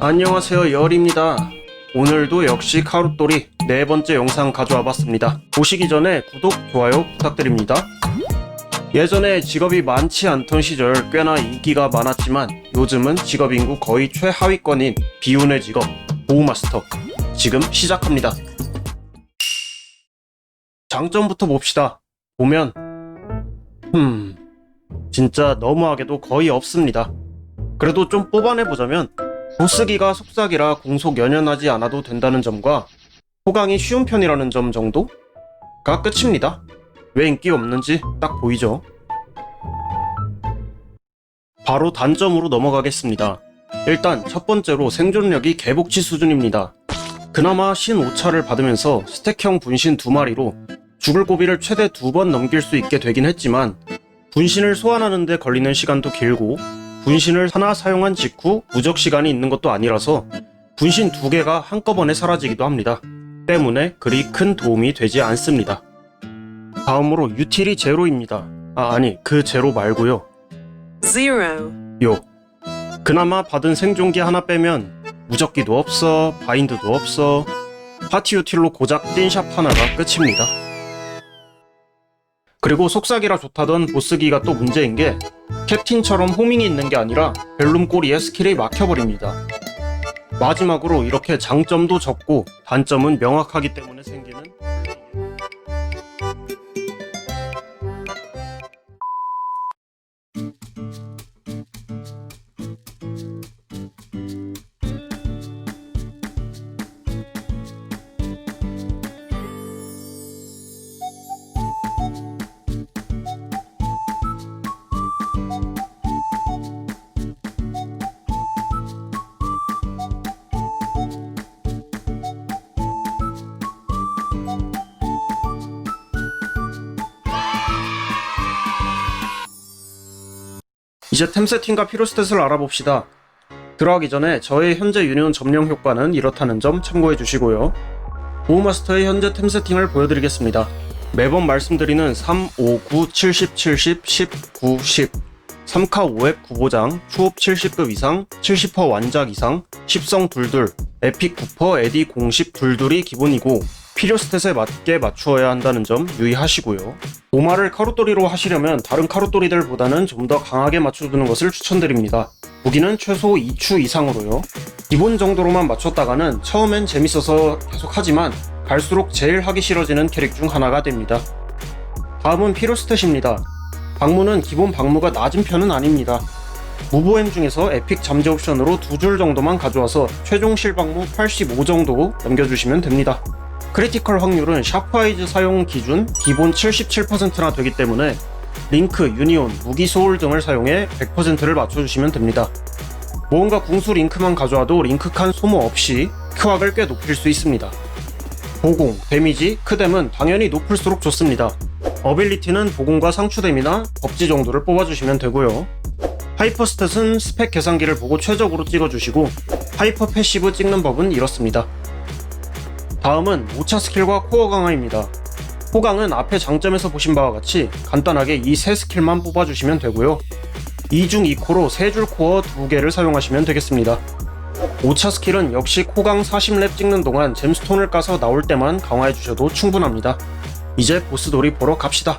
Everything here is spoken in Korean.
안녕하세요 열입니다. 오늘도 역시 카루토리 네 번째 영상 가져와 봤습니다. 보시기 전에 구독, 좋아요 부탁드립니다. 예전에 직업이 많지 않던 시절 꽤나 인기가 많았지만 요즘은 직업 인구 거의 최하위권인 비운의 직업 보우마스터 지금 시작합니다. 장점부터 봅시다. 보면 음 진짜 너무하게도 거의 없습니다. 그래도 좀 뽑아내보자면 보스기가 속삭이라 공속 연연하지 않아도 된다는 점과 호강이 쉬운 편이라는 점 정도가 끝입니다. 왜 인기가 없는지 딱 보이죠? 바로 단점으로 넘어가겠습니다. 일단 첫 번째로 생존력이 개복치 수준입니다. 그나마 신 5차를 받으면서 스택형 분신 두 마리로 죽을 고비를 최대 두 번 넘길 수 있게 되긴 했지만 분신을 소환하는데 걸리는 시간도 길고 분신을 하나 사용한 직후 무적 시간이 있는 것도 아니라서 분신 두 개가 한꺼번에 사라지기도 합니다. 때문에 그리 큰 도움이 되지 않습니다. 다음으로 유틸이 제로입니다. 아, 아니, 그 제로 말고요. zero, 요. 그나마 받은 생존기 하나 빼면 무적기도 없어, 바인드도 없어, 파티 유틸로 고작 띵샵 하나가 끝입니다. 그리고 속삭이라 좋다던 보스기가 또 문제인 게 캡틴처럼 호밍이 있는 게 아니라 벨룸 꼬리에 스킬이 막혀버립니다. 마지막으로 이렇게 장점도 적고 단점은 명확하기 때문에 생기는 이제 템 세팅과 필요 스탯을 알아봅시다. 들어가기 전에 저의 현재 유니온 점령 효과는 이렇다는 점 참고해 주시고요. 보호마스터의 현재 템 세팅을 보여드리겠습니다. 매번 말씀드리는 3, 5, 9, 70, 70, 10, 9, 10 3카 5앱 구보장, 초업 70급 이상, 70% 완작 이상, 10성 둘둘, 에픽 9% 에디 공식 둘둘이 기본이고 필요 스탯에 맞게 맞추어야 한다는 점 유의하시고요. 오마를 카루토리로 하시려면 다른 카루토리들보다는 좀 더 강하게 맞춰두는 것을 추천드립니다. 무기는 최소 2추 이상으로요. 기본 정도로만 맞췄다가는 처음엔 재밌어서 계속 하지만 갈수록 제일 하기 싫어지는 캐릭 중 하나가 됩니다. 다음은 필요 스탯입니다. 방무는 기본 방무가 낮은 편은 아닙니다. 무보행 중에서 에픽 잠재 옵션으로 두 줄 정도만 가져와서 최종 실방무 85 정도 넘겨주시면 됩니다. 크리티컬 확률은 샤프아이즈 사용 기준 기본 77%나 되기 때문에 링크, 유니온, 무기 소울 등을 사용해 100%를 맞춰주시면 됩니다. 무언가 궁수 링크만 가져와도 링크 칸 소모 없이 큐악을 꽤 높일 수 있습니다. 보공, 데미지, 크뎀은 당연히 높을수록 좋습니다. 어빌리티는 보공과 상추뎀이나 법지 정도를 뽑아주시면 되고요. 하이퍼 스탯은 스펙 계산기를 보고 최적으로 찍어주시고 하이퍼 패시브 찍는 법은 이렇습니다. 다음은 5차 스킬과 코어 강화입니다. 호강은 앞에 장점에서 보신 바와 같이 간단하게 이 세 스킬만 뽑아주시면 되고요. 2중 2코로 3줄 코어 2개를 사용하시면 되겠습니다. 5차 스킬은 역시 코강 40렙 찍는 동안 잼스톤을 까서 나올 때만 강화해 주셔도 충분합니다. 이제 보스돌이 보러 갑시다.